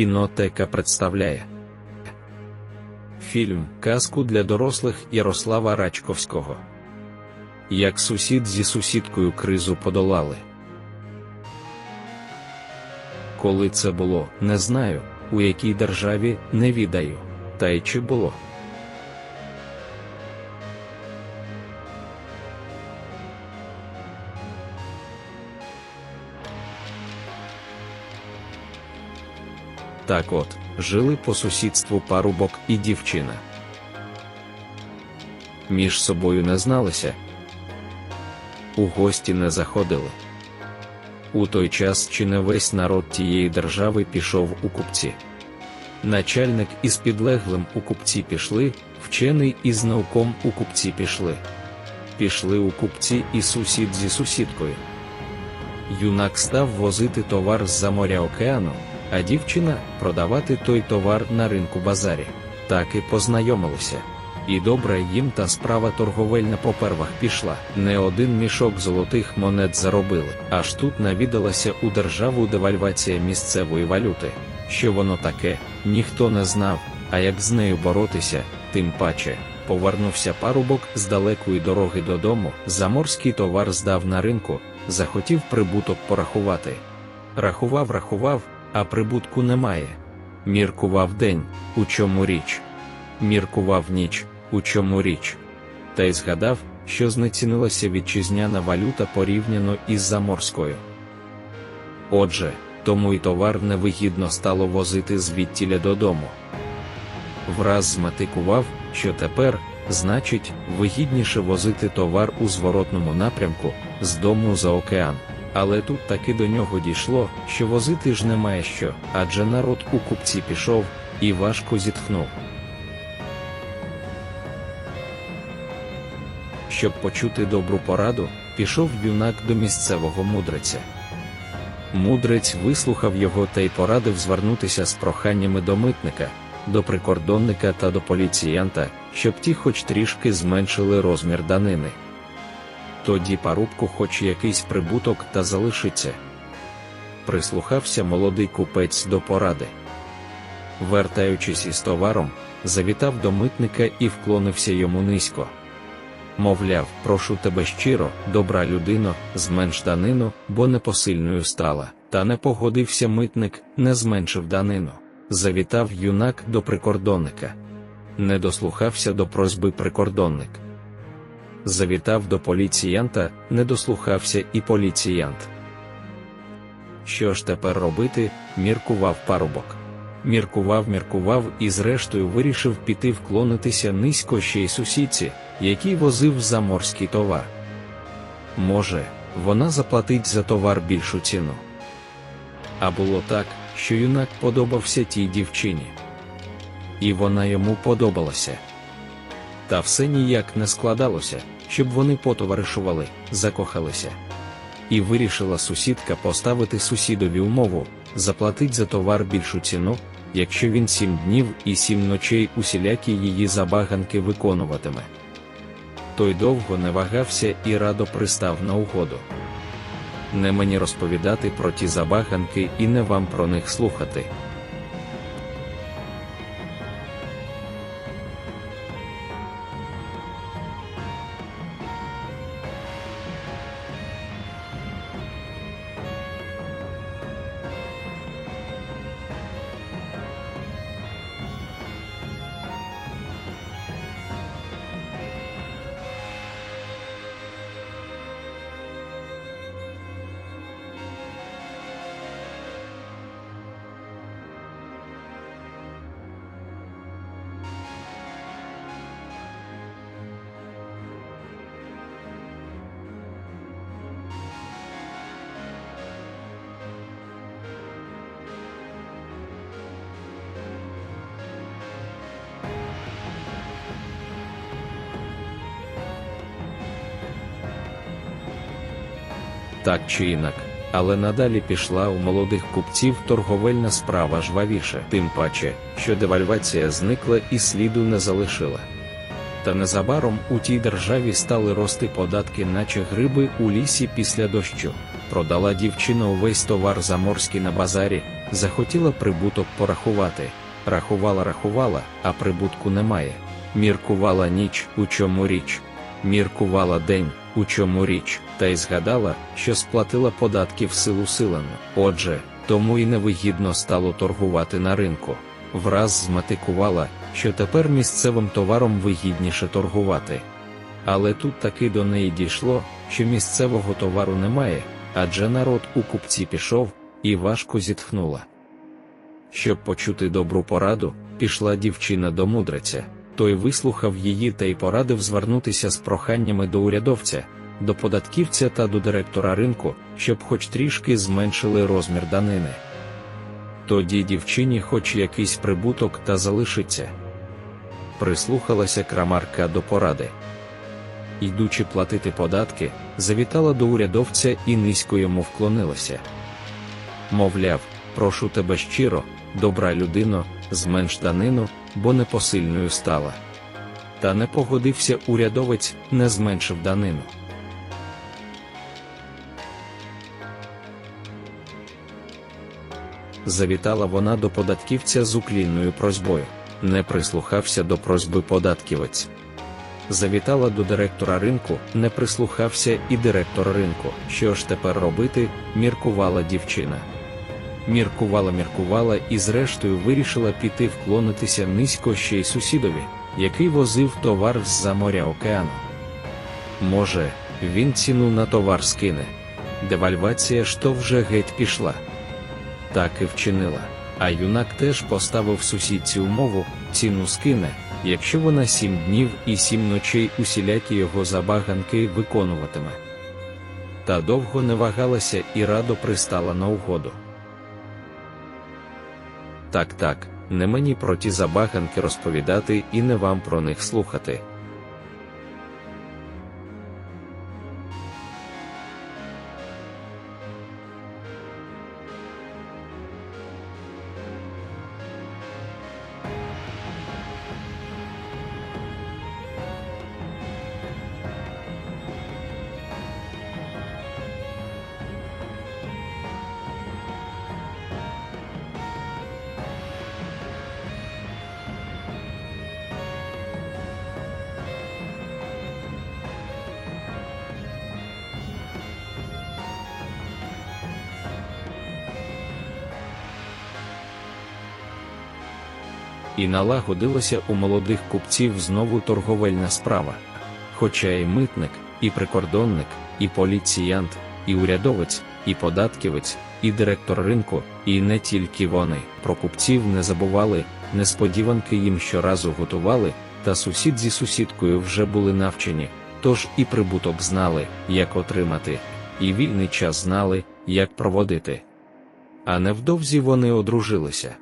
Кінотека представляє фільм Казку для дорослих Ярослава Рачковського. Як сусід зі сусідкою кризу подолали. Коли це було, не знаю, у якій державі не відаю, та й чи було. Так от, жили по сусідству парубок і дівчина. Між собою не зналися, у гості не заходили. У той час чи не весь народ тієї держави пішов у купці. Начальник із підлеглим у купці пішли, вчений із науком у купці пішли. Пішли у купці і сусід зі сусідкою. Юнак став возити товар з-за моря океану, а дівчина продавати той товар на ринку базарі. Так і познайомилися. І добре їм та справа торговельна по первах пішла. Не один мішок золотих монет заробили, аж тут навідалася у державу девальвація місцевої валюти. Що воно таке, ніхто не знав, а як з нею боротися, тим паче. Повернувся парубок з далекої дороги додому, заморський товар здав на ринку, захотів прибуток порахувати. Рахував, рахував, а прибутку немає. Міркував день, у чому річ. Міркував ніч, у чому річ. Та й згадав, що знецінилася вітчизняна валюта порівняно із заморською. Отже, тому й товар невигідно стало возити звідтіля додому. Враз зметикував, що тепер, значить, вигідніше возити товар у зворотному напрямку з дому за океан. Але тут таки до нього дійшло, що возити ж немає що, адже народ у купці пішов і важко зітхнув. Щоб почути добру пораду, пішов юнак до місцевого мудреця. Мудрець вислухав його та й порадив звернутися з проханнями до митника, до прикордонника та до поліціянта, щоб ті хоч трішки зменшили розмір данини. Тоді парубку хоч якийсь прибуток та залишиться. Прислухався молодий купець до поради. Вертаючись із товаром, завітав до митника і вклонився йому низько. Мовляв, прошу тебе щиро, добра людино, зменш данину, бо непосильною стала. Та не погодився митник, не зменшив данину. Завітав юнак до прикордонника. Не дослухався до просьби прикордонник. Завітав до поліціянта, не дослухався і поліціянт. Що ж тепер робити, міркував парубок. Міркував, міркував і зрештою вирішив піти вклонитися низько ще й сусідці, який возив заморський товар. Може, вона заплатить за товар більшу ціну. А було так, що юнак подобався тій дівчині. І вона йому подобалася. Та все ніяк не складалося, щоб вони потоваришували, закохалися. І вирішила сусідка поставити сусідові умову заплатить за товар більшу ціну, якщо він сім днів і сім ночей усілякі її забаганки виконуватиме. Той довго не вагався і радо пристав на угоду. Не мені розповідати про ті забаганки і не вам про них слухати. Так чи інак, але надалі пішла у молодих купців торговельна справа жвавіше, тим паче, що девальвація зникла і сліду не залишила. Та незабаром у тій державі стали рости податки, наче гриби у лісі після дощу. Продала дівчина увесь товар заморський на базарі, захотіла прибуток порахувати. Рахувала, рахувала, а прибутку немає. Міркувала ніч, у чому річ. Міркувала день, у чому річ, та й згадала, що сплатила податки в силу силану. Отже, тому й невигідно стало торгувати на ринку. Враз зматикувала, що тепер місцевим товаром вигідніше торгувати. Але тут таки до неї дійшло, що місцевого товару немає, адже народ у купці пішов і важко зітхнула. Щоб почути добру пораду, пішла дівчина до мудреця. Той вислухав її та й порадив звернутися з проханнями до урядовця, до податківця та до директора ринку, щоб хоч трішки зменшили розмір данини. Тоді дівчині хоч якийсь прибуток та залишиться. Прислухалася крамарка до поради. Йдучи платити податки, завітала до урядовця і низько йому вклонилася. Мовляв, прошу тебе щиро, добра людино, зменш данину, бо непосильною стала. Та не погодився урядовець, не зменшив данину. Завітала вона до податківця з уклінною просьбою, не прислухався до просьби податківець. Завітала до директора ринку, не прислухався і директор ринку. Що ж тепер робити, міркувала дівчина. Міркувала, міркувала і зрештою вирішила піти вклонитися низько ще й сусідові, який возив товар з-за моря океану. Може, він ціну на товар скине. Девальвація ж то вже геть пішла. Так і вчинила. А юнак теж поставив сусідці умову, ціну скине, якщо вона сім днів і сім ночей усілякі його забаганки виконуватиме. Та довго не вагалася і радо пристала на угоду. Так, так, не мені про ті забаганки розповідати і не вам про них слухати. І налагодилася у молодих купців знову торговельна справа. Хоча і митник, і прикордонник, і поліціянт, і урядовець, і податківець, і директор ринку, і не тільки вони про купців не забували, несподіванки їм щоразу готували, та сусід зі сусідкою вже були навчені, тож і прибуток знали, як отримати, і вільний час знали, як проводити. А невдовзі вони одружилися.